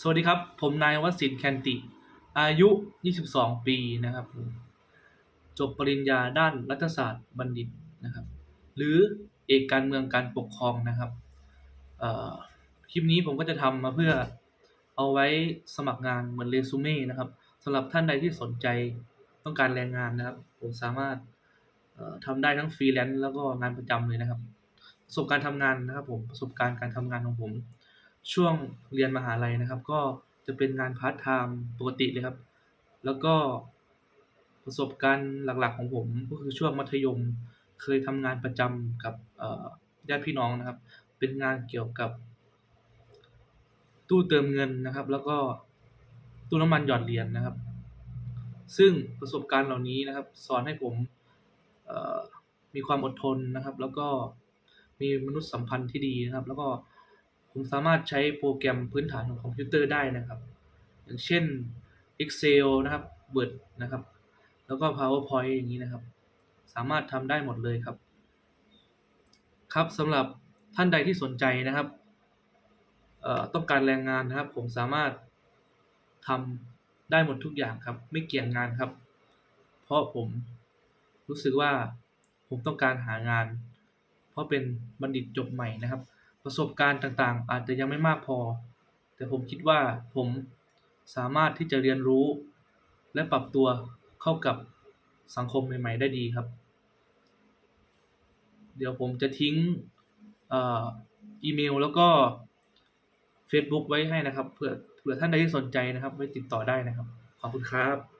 สวัสดีครับ ผมนายวสินแคนติ อายุ 22 ปีนะครับ จบปริญญาด้านรัฐศาสตร์บัณฑิตนะครับ หรือเอกการเมืองการปกครองนะครับคลิปนี้ผมก็จะทำมาเพื่อเอาไว้สมัครงานเหมือนเรซูเม่นะครับสำหรับท่านใดที่สนใจต้องการแรงงานนะครับ ผมสามารถทำได้ทั้งฟรีแลนซ์แล้วก็งานประจำเลยนะครับ ประสบการณ์ทำงานนะครับผมประสบการณ์การทำงานของผม ช่วงเรียนมหาลัยนะครับ ก็จะเป็นงานพาร์ทไทม์ปกติเลยครับ แล้วก็ประสบการณ์หลักๆของผมก็คือช่วงมัธยมเคยทำงานประจำกับญาติพี่น้องนะครับ เป็นงานเกี่ยวกับ ตู้เติมเงินนะครับ แล้วก็ตู้น้ำมันหยอดเหรียญนะครับ ซึ่งประสบการณ์เหล่านี้นะครับ สอนให้ผมมีความอดทนนะครับ แล้วก็มีมนุษยสัมพันธ์ที่ดีนะครับ แล้วก็ ผมสามารถใช้โปรแกรมพื้นฐานของคอมพิวเตอร์ได้นะครับ อย่างเช่น Excel นะครับ Word นะครับ แล้วก็ PowerPoint อย่างนี้นะครับ สามารถทำได้หมดเลยครับ ครับสำหรับท่านใดที่สนใจนะครับเอ่อต้องการแรงงานนะครับ ผมสามารถทำได้หมดทุกอย่างครับ ไม่เกี่ยงงานครับ เพราะผมรู้สึกว่าผมต้องการหางาน เพราะเป็นบัณฑิตจบใหม่นะครับ ประสบการณ์ต่างๆ อาจจะยังไม่มากพอ แต่ผมคิดว่าผมสามารถที่จะเรียนรู้ และปรับตัวเข้ากับสังคมใหม่ ๆ ได้ดีครับ เดี๋ยวผมจะทิ้งอ่ออีเมลแล้วก็ Facebook ไว้ให้นะครับเผื่อเผื่อท่านใดที่สนใจนะครับไว้ติดต่อได้นะครับ ขอบคุณครับ